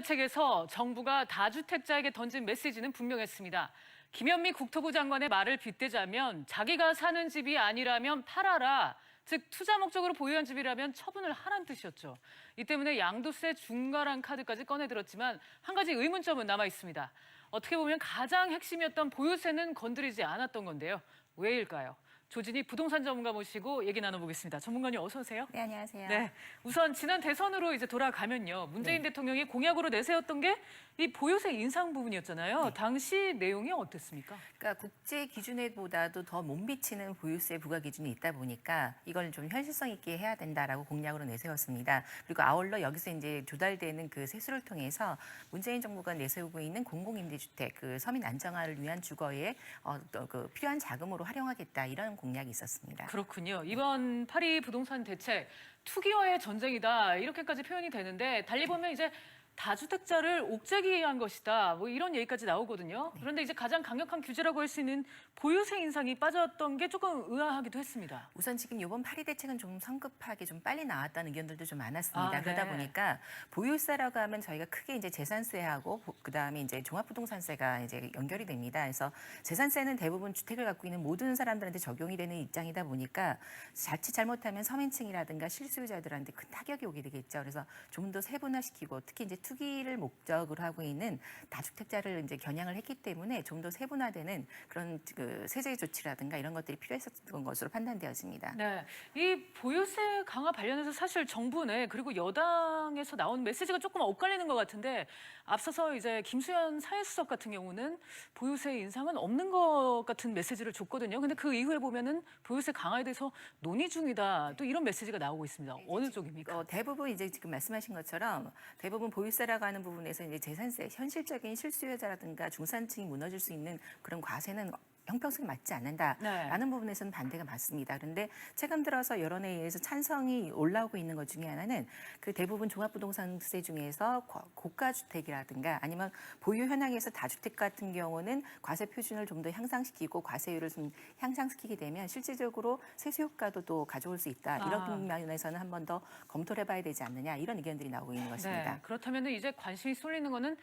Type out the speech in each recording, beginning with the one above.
대책에서 정부가 다주택자에게 던진 메시지는 분명했습니다. 김현미 국토부 장관의 말을 빗대자면 자기가 사는 집이 아니라면 팔아라. 즉 투자 목적으로 보유한 집이라면 처분을 하란 뜻이었죠. 이 때문에 양도세 중과랑 카드까지 꺼내들었지만 한 가지 의문점은 남아 있습니다. 어떻게 보면 가장 핵심이었던 보유세는 건드리지 않았던 건데요. 왜일까요? 조진희 부동산 전문가 모시고 얘기 나눠보겠습니다. 전문가님 어서 오세요. 네, 안녕하세요. 네, 우선 지난 대선으로 이제 돌아가면요. 문재인 대통령이 공약으로 내세웠던 게 이 보유세 인상 부분이었잖아요. 당시 내용이 어땠습니까? 그러니까 국제 기준에보다도 더 못 미치는 보유세 부과 기준이 있다 보니까 이걸 좀 현실성 있게 해야 된다라고 공약으로 내세웠습니다. 그리고 아울러 여기서 이제 조달되는 그 세수를 통해서 문재인 정부가 내세우고 있는 공공임대주택 그 서민 안정화를 위한 주거에 어, 또그 필요한 자금으로 활용하겠다 이런 공약이 있었습니다. 그렇군요. 이번 파리 부동산 대책 투기와의 전쟁이다 이렇게까지 표현이 되는데 달리 보면 이제 다주택자를 옥죄기 한 것이다 뭐 이런 얘기까지 나오거든요. 그런데 이제 가장 강력한 규제라고 할 수 있는 보유세 인상이 빠졌던 게 조금 의아하기도 했습니다. 우선 지금 이번 파리 대책은 좀 성급하게 좀 빨리 나왔다는 의견들도 좀 많았습니다. 아, 네. 그러다 보니까 보유세라고 하면 저희가 크게 이제 재산세하고 그 다음에 이제 종합부동산세가 이제 연결이 됩니다. 그래서 재산세는 대부분 주택을 갖고 있는 모든 사람들한테 적용이 되는 입장이다 보니까 자칫 잘못하면 서민층이라든가 실수요자들한테 큰 타격이 오게 되겠죠. 그래서 좀 더 세분화시키고 특히 이제 투기를 목적으로 하고 있는 다주택자를 이제 겨냥을 했기 때문에 좀 더 세분화되는 그런 그 세제 조치라든가 이런 것들이 필요했었던 것으로 판단되어집니다. 네, 이 보유세 강화 관련해서 사실 정부 내 그리고 여당에서 나온 메시지가 조금 엇갈리는 것 같은데 앞서서 이제 김수현 사회수석 같은 경우는 보유세 인상은 없는 것 같은 메시지를 줬거든요. 근데 그 이후에 보면은 보유세 강화에 대해서 논의 중이다 또 이런 메시지가 나오고 있습니다. 어느 쪽입니까? 어, 대부분 이제 지금 말씀하신 것처럼 대부분 보유 세라고 하는 부분에서 이제 재산세 현실적인 실수요자라든가 중산층이 무너질 수 있는 그런 과세는 형평성에 맞지 않는다라는 네. 부분에서는 반대가 맞습니다. 그런데 최근 들어서 여론에 의해서 찬성이 올라오고 있는 것 중에 하나는 그 대부분 종합부동산세 중에서 고- 고가 주택이라든가 아니면 보유 현황에서 다주택 같은 경우는 과세 표준을 좀 더 향상시키고 과세율을 좀 향상시키게 되면 실질적으로 세수 효과도 또 가져올 수 있다. 이런 아. 면에서는 한 번 더 검토를 해봐야 되지 않느냐 이런 의견들이 나오고 있는 것입니다. 네, 그렇다면 이제 관심이 쏠리는 거는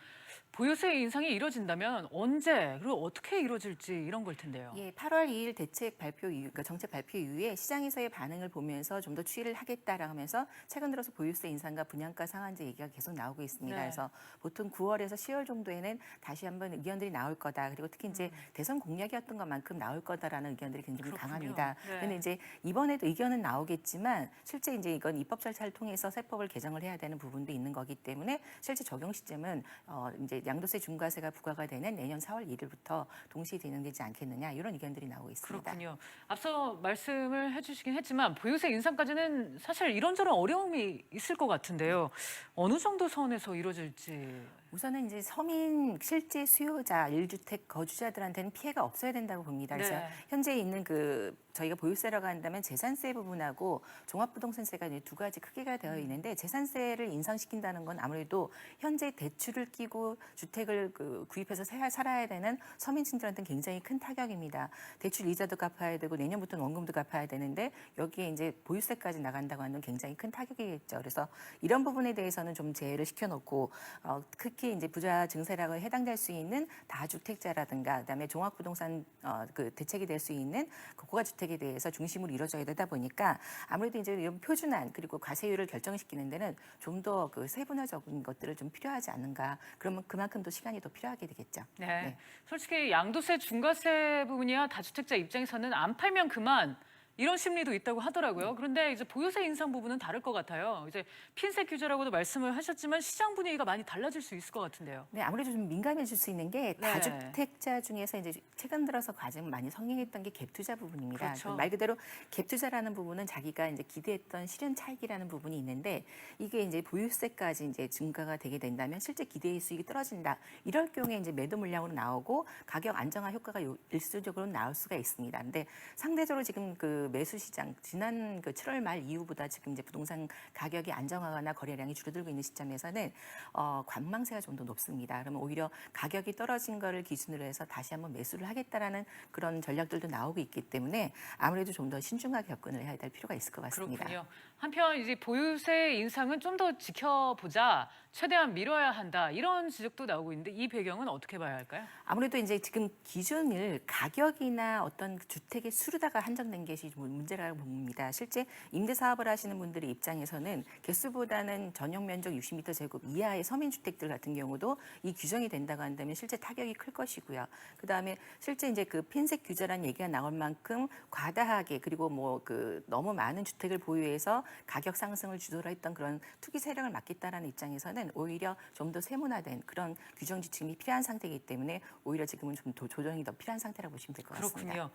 보유세 인상이 이루어진다면 언제 그리고 어떻게 이루어질지 이런 걸 텐데요. 예, 8월 2일 대책 발표 이후, 그러니까 정책 발표 이후에 시장에서의 반응을 보면서 좀 더 추이를 하겠다라고 하면서 최근 들어서 보유세 인상과 분양가 상한제 얘기가 계속 나오고 있습니다. 네. 그래서 보통 9월에서 10월 정도에는 다시 한번 의견들이 나올 거다. 그리고 특히 이제 대선 공약이었던 것만큼 나올 거다라는 의견들이 굉장히 음. 그렇군요. 강합니다. 네. 근데 이제 이번에도 의견은 나오겠지만 실제 이제 이건 입법 절차를 통해서 세법을 개정을 해야 되는 부분도 있는 거기 때문에 실제 적용 시점은 어 이제 양도세 중과세가 부과가 되는 내년 4월 1일부터 동시에 진행되지 않겠느냐 이런 의견들이 나오고 있습니다. 그렇군요. 앞서 말씀을 해주시긴 했지만 보유세 인상까지는 사실 이런저런 어려움이 있을 것 같은데요. 어느 정도 선에서 이루어질지. 우선은 이제 서민 실제 수요자 일주택 거주자들한테는 피해가 없어야 된다고 봅니다. 그래서 네. 현재 있는 그 저희가 보유세라고 한다면 재산세 부분하고 종합부동산세가 이제 두 가지 크기가 되어 있는데 재산세를 인상시킨다는 건 아무래도 현재 대출을 끼고 주택을 그 구입해서 사- 살아야 되는 서민층들한테는 굉장히 큰 타격입니다. 대출 이자도 갚아야 되고 내년부터는 원금도 갚아야 되는데 여기에 이제 보유세까지 나간다고 하는 건 굉장히 큰 타격이겠죠. 그래서 이런 부분에 대해서는 좀 제외를 시켜놓고 어, 특히 이제 부자 증세라고 해당될 수 있는 다주택자라든가 그다음에 종합부동산 어, 그 대책이 될 수 있는 그 고가 주택에 대해서 중심으로 이루어져야 되다 보니까 아무래도 이제 이런 표준안 그리고 과세율을 결정시키는 데는 좀 더 그 세분화적인 것들을 좀 필요하지 않은가 그러면 그만큼 더 시간이 더 필요하게 되겠죠. 네. 네. 솔직히 양도세 중과세 부분이야 다주택자 입장에서는 안 팔면 그만 이런 심리도 있다고 하더라고요. 그런데 이제 보유세 인상 부분은 다를 것 같아요. 이제 핀셋 규제라고도 말씀을 하셨지만 시장 분위기가 많이 달라질 수 있을 것 같은데요. 네, 아무래도 좀 민감해질 수 있는 게 네. 다주택자 중에서 이제 최근 들어서 가장 많이 성행했던 게 갭 투자 부분입니다. 그렇죠. 말 그대로 갭 투자라는 부분은 자기가 이제 기대했던 실현 차익이라는 부분이 있는데 이게 이제 보유세까지 이제 증가가 되게 된다면 실제 기대의 수익이 떨어진다. 이럴 경우에 이제 매도 물량으로 나오고 가격 안정화 효과가 요- 일시적으로 나올 수가 있습니다. 근데 상대적으로 지금 그그 매수 시장 지난 그 7월 말 이후보다 지금 이제 부동산 가격이 안정화거나 거래량이 줄어들고 있는 시점에서는 어, 관망세가 좀 더 높습니다. 그러면 오히려 가격이 떨어진 거를 기준으로 해서 다시 한번 매수를 하겠다라는 그런 전략들도 나오고 있기 때문에 아무래도 좀 더 신중하게 접근을 해야 될 필요가 있을 것 같습니다. 그렇군요. 한편 이제 보유세 인상은 좀 더 지켜보자, 최대한 미뤄야 한다 이런 지적도 나오고 있는데 이 배경은 어떻게 봐야 할까요? 아무래도 이제 지금 기준을 가격이나 어떤 주택의 수로다가 한정된 것이 좀 문제라고 봅니다. 실제 임대 사업을 하시는 분들의 입장에서는 개수보다는 전용 면적 60m 제곱 이하의 서민 주택들 같은 경우도 이 규정이 된다고 한다면 실제 타격이 클 것이고요. 그다음에 실제 이제 그 핀셋 규제라는 얘기가 나올 만큼 과다하게 그리고 뭐 그 너무 많은 주택을 보유해서 가격 상승을 주도를 했던 그런 투기 세력을 막겠다라는 입장에서는 오히려 좀 더 세분화된 그런 규정 지침이 필요한 상태이기 때문에 오히려 지금은 좀 더 조정이 더 필요한 상태라고 보시면 될 것 같습니다. 그렇군요.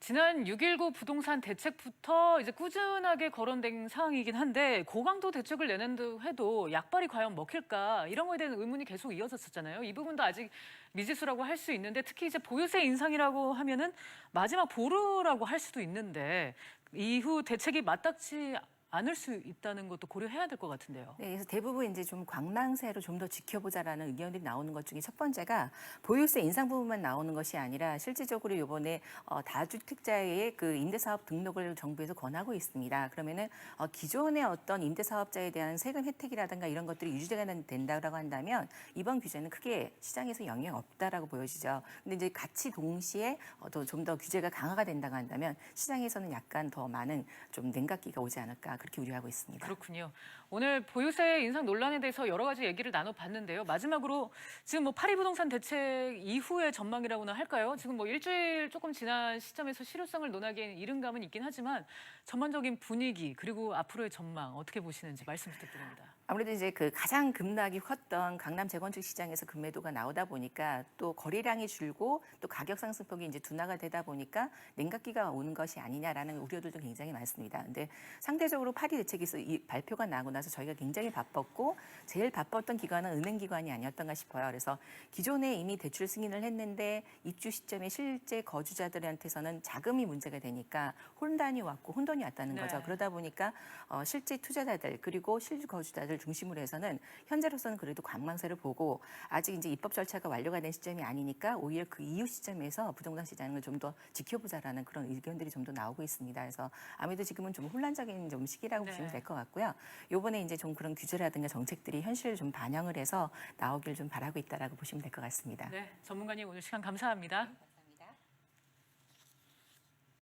지난 6.19 부동산 대책부터 이제 꾸준하게 거론된 상황이긴 한데 고강도 대책을 내는다 해도 약발이 과연 먹힐까 이런 거에 대한 의문이 계속 이어졌었잖아요. 이 부분도 아직 미지수라고 할 수 있는데 특히 이제 보유세 인상이라고 하면은 마지막 보루라고 할 수도 있는데 이후 대책이 맞닥지 않을 수 있다는 것도 고려해야 될 것 같은데요. 네, 그래서 대부분 이제 좀 광망세로 좀 더 지켜보자라는 의견들이 나오는 것 중에 첫 번째가 보유세 인상 부분만 나오는 것이 아니라 실질적으로 이번에 어, 다주택자의 그 임대사업 등록을 정부에서 권하고 있습니다. 그러면은 어, 기존의 어떤 임대사업자에 대한 세금 혜택이라든가 이런 것들이 유지가 된다라고 한다면 이번 규제는 크게 시장에서 영향 없다라고 보여지죠. 근데 이제 같이 동시에 어, 좀더 규제가 강화가 된다고 한다면 시장에서는 약간 더 많은 좀 냉각기가 오지 않을까 그렇게 우려하고 있습니다. 그렇군요. 오늘 보유세 인상 논란에 대해서 여러 가지 얘기를 나눠봤는데요. 마지막으로 지금 뭐 파리 부동산 대책 이후의 전망이라고나 할까요? 지금 뭐 일주일 조금 지난 시점에서 실효성을 논하기에는 이른 감은 있긴 하지만 전반적인 분위기 그리고 앞으로의 전망 어떻게 보시는지 말씀 부탁드립니다. 아무래도 이제 그 가장 급락이 컸던 강남 재건축 시장에서 급매도가 나오다 보니까 또 거래량이 줄고 또 가격 상승폭이 이제 둔화가 되다 보니까 냉각기가 오는 것이 아니냐라는 우려들도 굉장히 많습니다. 근데 상대적으로 파리 대책에서 이 발표가 나고 나서 저희가 굉장히 바빴고 제일 바빴던 기관은 은행 기관이 아니었던가 싶어요. 그래서 기존에 이미 대출 승인을 했는데 입주 시점에 실제 거주자들한테서는 자금이 문제가 되니까 혼란이 왔고 혼돈이 왔다는 네. 거죠. 그러다 보니까 어, 실제 투자자들 그리고 실거주자들 중심으로 해서는 현재로서는 그래도 관망세를 보고 아직 이제 입법 절차가 완료가 된 시점이 아니니까 오히려 그 이후 시점에서 부동산 시장을 좀 더 지켜보자라는 그런 의견들이 좀 더 나오고 있습니다. 그래서 아무래도 지금은 좀 혼란적인 좀 시기라고 네. 보시면 될 것 같고요. 요번에 이제 좀 그런 규제라든가 정책들이 현실을 좀 반영을 해서 나오길 좀 바라고 있다라고 보시면 될 것 같습니다. 네, 전문가님 오늘 시간 감사합니다.